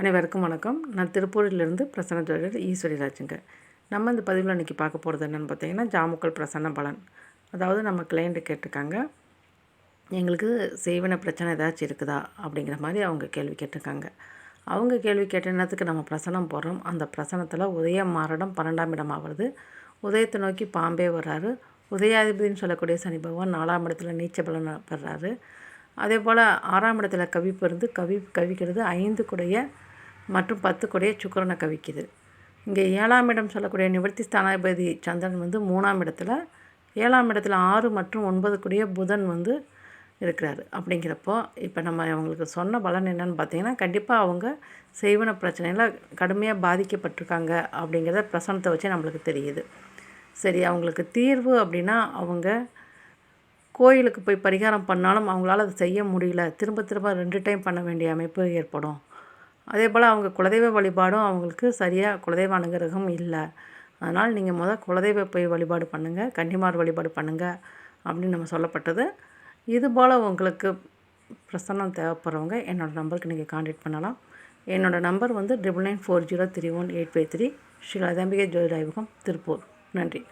அனைவருக்கும் வணக்கம். நான் திருப்பூரிலிருந்து பிரசன்ன ஜோதிடர் ஈஸ்வரி ராஜுங்க. நம்ம இந்த பதிவில் இன்றைக்கி பார்க்க போகிறது என்னென்னு பார்த்தீங்கன்னா ஜாமுக்கள் பிரசன்ன பலன். அதாவது நம்ம கிளைண்ட்டு கேட்டிருக்காங்க எங்களுக்கு செய்வன பிரச்சனை ஏதாச்சும் இருக்குதா? அப்படிங்கிற மாதிரி அவங்க கேள்வி கேட்டிருக்காங்க. அவங்க கேள்வி கேட்ட நேரத்துக்கு நம்ம பிரசனம் போடுறோம். அந்த பிரசனத்தில் உதய மாரடம் பன்னெண்டாம் இடம் ஆகிறது உதயத்தை நோக்கி பாம்பே வர்றாரு. உதயாதிபதினு சொல்லக்கூடிய சனி பகவான் நாலாம் இடத்துல நீச்ச பலன் பெறாரு. அதே போல் ஆறாம் இடத்துல கவிப்பு இருந்து கவி கவிக்கிறது ஐந்து கூடைய மற்றும் பத்து கொடியை சுக்கரனை கவிக்குது. இங்கே ஏழாம் இடம் சொல்லக்கூடிய நிவர்த்தி ஸ்தானாதிபதி சந்திரன் வந்து மூணாம் இடத்துல ஏழாம் இடத்துல ஆறு மற்றும் ஒன்பது கூடிய புதன் வந்து இருக்கிறாரு. அப்படிங்கிறப்போ இப்போ நம்ம அவங்களுக்கு சொன்ன பலன் என்னென்னு பார்த்தீங்கன்னா கண்டிப்பாக அவங்க செய்வன பிரச்சனையில் கடுமையாக பாதிக்கப்பட்டிருக்காங்க அப்படிங்கிறத பிரசனத்தை வச்சு நம்மளுக்கு தெரியுது. சரி அவங்களுக்கு தீர்வு அப்படின்னா அவங்க கோயிலுக்கு போய் பரிகாரம் பண்ணாலும் அவங்களால அதை செய்ய முடியல. திரும்ப திரும்ப ரெண்டு டைம் பண்ண வேண்டிய அமைப்பு ஏற்படும். அதே போல் அவங்க குலதெய்வ வழிபாடும் அவங்களுக்கு சரியாக குலதெய்வ அனுகிரகம் இல்லை. அதனால் நீங்கள் முதல் குலதெய்வ போய் வழிபாடு பண்ணுங்கள் கன்னிமார் வழிபாடு பண்ணுங்கள் அப்படின்னு நம்ம சொல்லப்பட்டது. இது போல் உங்களுக்கு பிரசன்னம் தேவைப்படுறவங்க என்னோடய நம்பருக்கு நீங்கள் காண்டாக்ட் பண்ணலாம். என்னோடய நம்பர் வந்து triple nine four zero three one eight five three Sri Lathambigai ஜோதிடாய்வகம் Tiruppur. நன்றி.